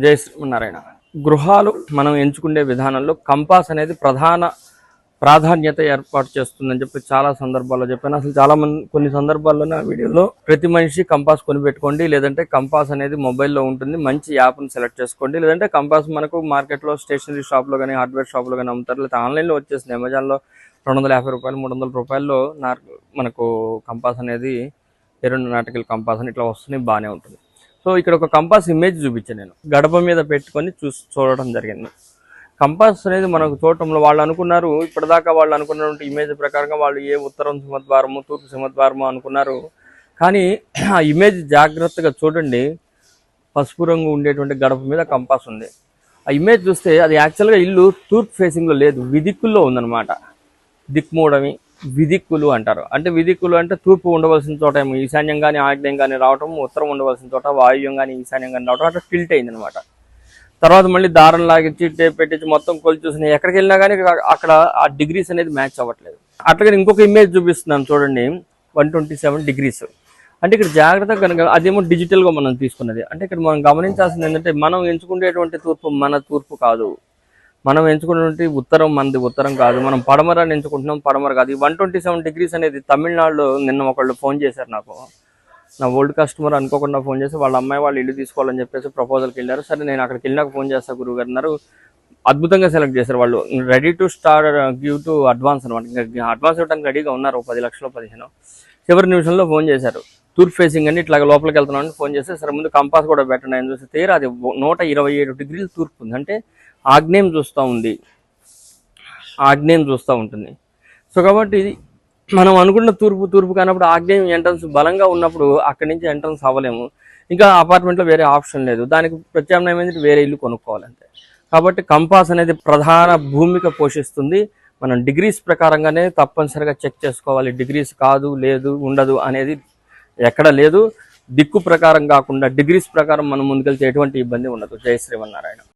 జై శ్రీమన్నారాయణ. గృహాలు మనం ఎంచుకునే విధానంలో కంపాస్ అనేది ప్రధాన ప్రాధాన్యత ఏర్పాటు చేస్తుందని చెప్పి చాలా సందర్భాల్లో చెప్పాను. అసలు చాలా మంది కొన్ని సందర్భాల్లో నా వీడియోలో ప్రతి మనిషి కంపాస్ కొనిపెట్టుకోండి లేదంటే కంపాస్ అనేది మొబైల్లో ఉంటుంది మంచి యాప్ను సెలెక్ట్ చేసుకోండి లేదంటే కంపాస్ మనకు మార్కెట్లో స్టేషనరీ షాప్లో కానీ హార్డ్వేర్ షాప్లో కానీ అమ్ముతారు లేదా ఆన్లైన్లో వచ్చేసింది అమెజాన్లో రెండు వందల యాభై రూపాయలు మూడు వందల రూపాయల్లో నా మనకు కంపాస్ అనేది ఎరుండు నాటికల్ కంపాస్ అని ఇట్లా వస్తున్నాయి బాగానే ఉంటుంది. సో ఇక్కడ ఒక కంపాస్ ఇమేజ్ చూపించాను నేను. గడప మీద పెట్టుకొని చూసి చూడటం జరిగింది. కంపాస్ అనేది మనకు చూడటంలో వాళ్ళు అనుకున్నారు ఇప్పటిదాకా వాళ్ళు అనుకున్నటువంటి ఇమేజ్ ప్రకారంగా వాళ్ళు ఏ ఉత్తరం సింహద్వారము తూర్పు సింహద్వారము అనుకున్నారు. కానీ ఆ ఇమేజ్ జాగ్రత్తగా చూడండి. పసుపు రంగు ఉండేటువంటి గడప మీద కంపాస్ ఉంది. ఆ ఇమేజ్ చూస్తే అది యాక్చువల్గా ఇల్లు తూర్పు ఫేసింగ్లో లేదు విదిక్కుల్లో ఉందన్నమాట. దిక్కుమూడమి విధిక్కులు అంటారు. అంటే విధిక్కులు అంటే తూర్పు ఉండవలసిన చోట ఏమో ఈశాన్యం కానీ ఆగ్నేయం కానీ రావటం ఉత్తరం ఉండవలసిన చోట వాయువ్యం కానీ ఈశాన్యం కానీ రావటం అట్లా టిల్ట్ అయింది అనమాట తర్వాత మళ్ళీ దారం లాగించి టేప్ పెట్టించి మొత్తం కొలిచి చూసిన ఎక్కడికి వెళ్ళినా కానీ అక్కడ ఆ డిగ్రీస్ అనేది మ్యాచ్ అవ్వట్లేదు. అట్లాగే ఇంకొక ఇమేజ్ చూపిస్తున్నాను చూడండి వన్ ట్వంటీ సెవెన్ డిగ్రీస్ అంటే ఇక్కడ జాగ్రత్తగా కనుక అదేమో డిజిటల్గా మనం తీసుకున్నది. అంటే ఇక్కడ మనం గమనించాల్సింది ఏంటంటే మనం ఎంచుకునేటువంటి తూర్పు మన తూర్పు కాదు. మనం ఎంచుకున్నటువంటి ఉత్తరం మనది ఉత్తరం కాదు. మనం పడమర అని ఎంచుకుంటున్నాం పడమర కాదు. ఈ వన్ ట్వంటీ సెవెన్ డిగ్రీస్ అనేది తమిళనాడులో నిన్న ఒకళ్ళు ఫోన్ చేశారు నాకు. నా ఓల్డ్ కస్టమర్ అనుకోకుండా ఫోన్ చేసి వాళ్ళ అమ్మాయి వాళ్ళు ఇల్లు తీసుకోవాలని చెప్పేసి ప్రపోజల్కి వెళ్ళారు. సరే నేను అక్కడికి వెళ్ళినాక ఫోన్ చేస్తా గురువు గారు అన్నారు. అద్భుతంగా సెలెక్ట్ చేశారు వాళ్ళు. Ready to start give to advance అనమాట ఇంకా అడ్వాన్స్ ఇవ్వడానికి రెడీగా ఉన్నారు. పది లక్షలు పదిహేను. చివరి నిమిషంలో ఫోన్ చేశారు. తూర్పు ఫేసింగ్ అని ఇట్లా లోపలికి వెళ్తున్నాను అని ఫోన్ చేస్తే సరే ముందు కంపాస్ కూడా పెట్టండి. అని చూస్తే తీరా అది నూట ఇరవై ఏడు డిగ్రీలు తూర్పు ఉంది. అంటే ఆగ్నేయం చూస్తూ ఉంది. ఆగ్నేయం చూస్తూ ఉంటుంది. సో కాబట్టి ఇది మనం అనుకున్న తూర్పు తూర్పు కానప్పుడు ఆగ్నేయం ఎంట్రన్స్ బలంగా ఉన్నప్పుడు అక్కడి నుంచి ఎంట్రన్స్ అవ్వలేము. ఇంకా అపార్ట్మెంట్లో వేరే ఆప్షన్ లేదు. దానికి ప్రత్యామ్నాయం ఏంటంటే వేరే ఇల్లు కొనుక్కోవాలంటే కాబట్టి కంపాస్ అనేది ప్రధాన భూమిక పోషిస్తుంది. మనం డిగ్రీస్ ప్రకారంగానే తప్పనిసరిగా చెక్ చేసుకోవాలి. డిగ్రీస్ కాదు లేదు ఉండదు అనేది ఎక్కడ లేదు. దిక్కు ప్రకారం కాకుండా డిగ్రీస్ ప్రకారం మనం ముందుకెళ్తే ఎటువంటి ఇబ్బంది ఉండదు. జై శ్రీమన్నారాయణ.